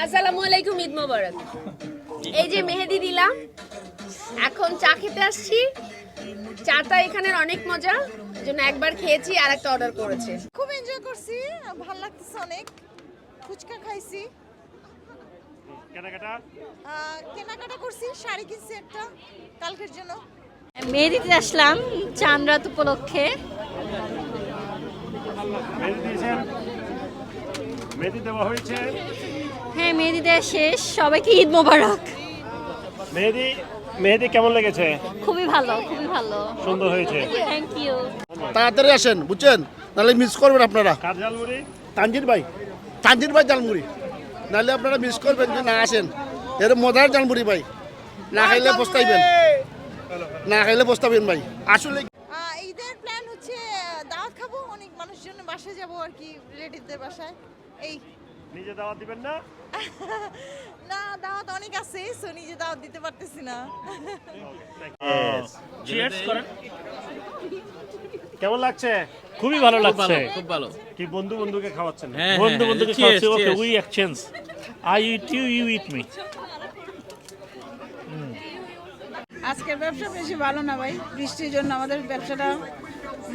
আসসালামু আলাইকুম ঈদ মোবারক। এই যে মেহেদি দিলাম এখন চা খেতে আসছি। চাটা এখানের অনেক মজা জন্য একবার খেয়েছি আর একটা অর্ডার করেছে। খুব এনজয় করছি ভালো লাগতেছে অনেক। ফুচকা খাইছি। কেনাকাটা? করছি শাড়ি কিনছি একটা কালকের জন্য। মেহেদিতে আসলাম চাঁদ উপলক্ষে। মেহেদি দেওয়া হয়েছে। হ্যাঁ মেহেদি দেওয়া শেষ। সবাইকে ঈদ মোবারক। মেহেদি মেহেদি কেমন লেগেছে? খুবই ভালো খুবই ভালো। সুন্দর হয়েছে। থ্যাংক ইউ তাড়াতাড়ি আসেন বুঝছেন? নাহলে মিস করবেন আপনারা। কার ঝালমুড়ি? তানজির ভাই। তানজির ভাই জালমুড়ি নাহলে আপনারা মিস করবেন যে না আসেন। এর মজার জালমুড়ি ভাই। না খাইলে বসতাইবেন না খাইলে বসতাবেন ভাই। আসলে ঈদের প্ল্যান হচ্ছে দাওয়াত খাব অনেক মানুষজন বাসায় যাব আর কি রিলেটিভদের বাসায়। এই নিজে দাওয়াত দিবেন না? না দাওয়াত অনেক আছে সো নিজে দাওয়াত দিতে পারতেছি না। চিয়ার্স করেন। কেমন লাগছে? খুবই ভালো লাগছে। খুব ভালো। কি বন্ধু বন্ধুকে খাওয়াচ্ছেন? হ্যাঁ বন্ধু বন্ধুকে খাওয়াচ্ছি। Okay we exchange I eat you you eat me আজকের ব্যবসা বেশি ভালো না ভাই। বৃষ্টির জন্য আমাদের ব্যবসাটা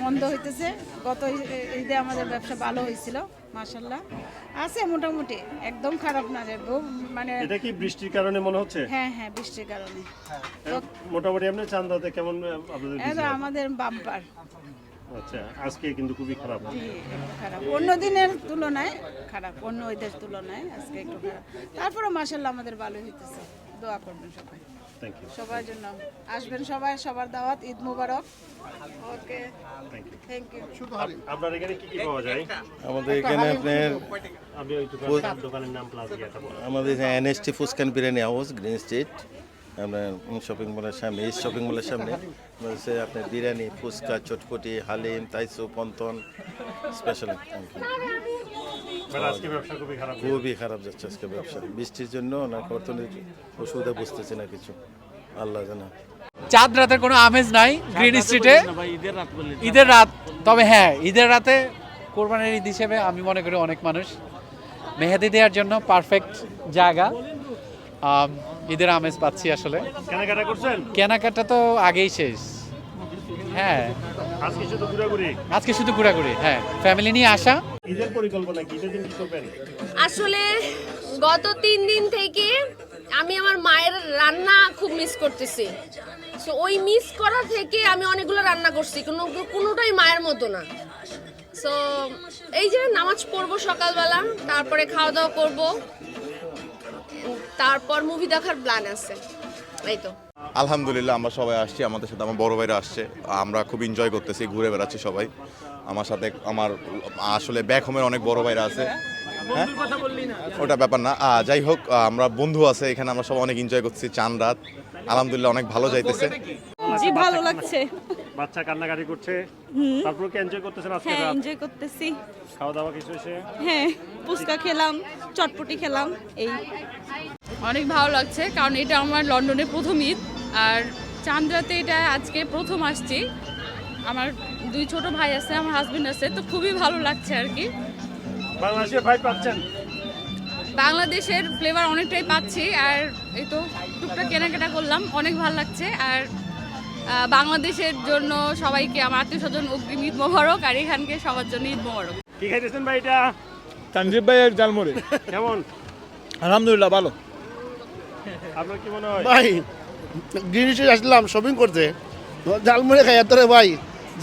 মন্দ হইতেছে। গত ঈদে আমাদের ব্যবসা ভালো হয়েছিল মাসাল্লাহ আছে মোটামুটি একদম খারাপ না রে মানে এটা কি বৃষ্টির কারণে মনে হচ্ছে? হ্যাঁ হ্যাঁ বৃষ্টির কারণে। মোটামুটি আপনি চান্দাতে কেমন আপনাদের আমাদের বাম্পার। আচ্ছা আজকে কিন্তু খুবই খারাপ। খারাপ। অন্য দিনের তুলনায় খারাপ অন্য ঈদের তুলনায় আজকে একটু খারাপ। তারপরে মাসাল্লাহ আমাদের ভালো হইতেছে। দোয়া করবেন সবাই। সবার জন্য। আসবেন সবাই সবার দাওয়াত Eid Mubarak. Okay. Thank you thank you আপনার এখানে কি কি পাওয়া যায়? আমাদের এখানে আপনার আমাদের এনএসটি ফুসকান বিরিয়ানি হাউস গ্রিন স্ট্রিট। আপনার শপিং মলের সামনে এই শপিং মলের সামনে হচ্ছে আপনার বিরিয়ানি ফুচকা চটপটি হালিম তাইসু পন্তন স্পেশাল খুবই খারাপ যাচ্ছে। আজকে ব্যবসা। বৃষ্টির জন্য না অর্থনৈতিক অসুবিধা বুঝতেছি না কিছু। আল্লাহ জানা। চাঁদ রাতের কোনো আমেজ নাই গ্রিন স্ট্রিটে। ঈদের রাত তবে হ্যাঁ ঈদের রাতে কোরবানির ঈদ হিসেবে আমি মনে করি অনেক মানুষ মেহেদি দেওয়ার জন্য পারফেক্ট জায়গা। ঈদের আমেজ পাচ্ছি আসলে। কেনাকাটা করছেন? কেনাকাটা তো আগেই শেষ। হ্যাঁ। আজকে শুধু ঘুরাঘুরি? আজকে শুধু ঘোরাঘুরি হ্যাঁ। ফ্যামিলি নিয়ে আসা। ঈদের পরিকল্পনা কি? ঈদের দিন কি করবেন? আসলে গত তিন দিন থেকে আমি আমার মায়ের রান্না খুব মিস করতেছি। সো ওই মিস করা থেকে আমি অনেকগুলো রান্না করছি কোনো কোনোটাই মায়ের মতো না। সো এই যে নামাজ পড়ব সকালবেলা তারপরে খাওয়া দাওয়া করব তারপর মুভি দেখার প্ল্যান আছে। এই তো। আলহামদুলিল্লাহ আমরা সবাই আসছি আমাদের সাথে আমার বড় ভাইরা আসছে। আমরা খুব এনজয় করতেছি ঘুরে বেড়াচ্ছি সবাই। আমার সাথে আমার আসলে ব্যাক হোমের অনেক বড় ভাইরা আছে। হ্যাঁ? ওটা ব্যাপার না। আহ, যাই হোক আমরা বন্ধু আছে এখানে আমরা সবাই অনেক এনজয় করছি চান রাত। আলহামদুলিল্লাহ অনেক ভালো যাইতেছে। জি ভালো লাগছে। বাচ্চা কান্নাকাটি করছে। তারপর কি এনজয় করতেছেন আজকে হ্যাঁ এনজয় করতেছি। খাওয়া দাওয়া কিছু হয়েছে? হ্যাঁ ফুচকা খেলাম চটপটি খেলাম এই। অনেক ভালো লাগছে কারণ এটা আমার লন্ডনে প্রথম ঈদ। আর চান্দ্রাতে এটা আজকে প্রথম আসছি। আমার দুই ছোট ভাই আছে আমার হাজবেন্ড আছে তো খুবই ভালো লাগছে আর কি। বাংলাদেশে ভাই পাচ্ছেন? বাংলাদেশের ফ্লেভার অনেকটাই পাচ্ছি আর এই তো টুকটাক কেনাকাটা করলাম অনেক ভালো লাগছে। আর বাংলাদেশের জন্য সবাইকে আমার আত্মীয় স্বজন অগ্রিম ঈদ মোবারক আর এখানকে সবার জন্য ঈদ মোবারক। কি খাইতেছেন ভাই এটা? তানজির ভাইয়ের জালমুড়ি কেমন? আলহামদুলিল্লাহ ভালো। আপনার কি মনে হয়? ভাই গ্রিনিশে আসলাম শপিং করতে। জালমুড়ি খাই তোরে ভাই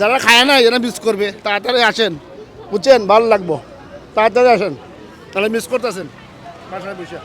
যারা খায় না এরা মিস করবে। তাড়াতাড়ি আসেন বুঝছেন? ভালো লাগবো। তাড়াতাড়ি আসেন তাহলে মিস করতেছেন। বাসায় বসে।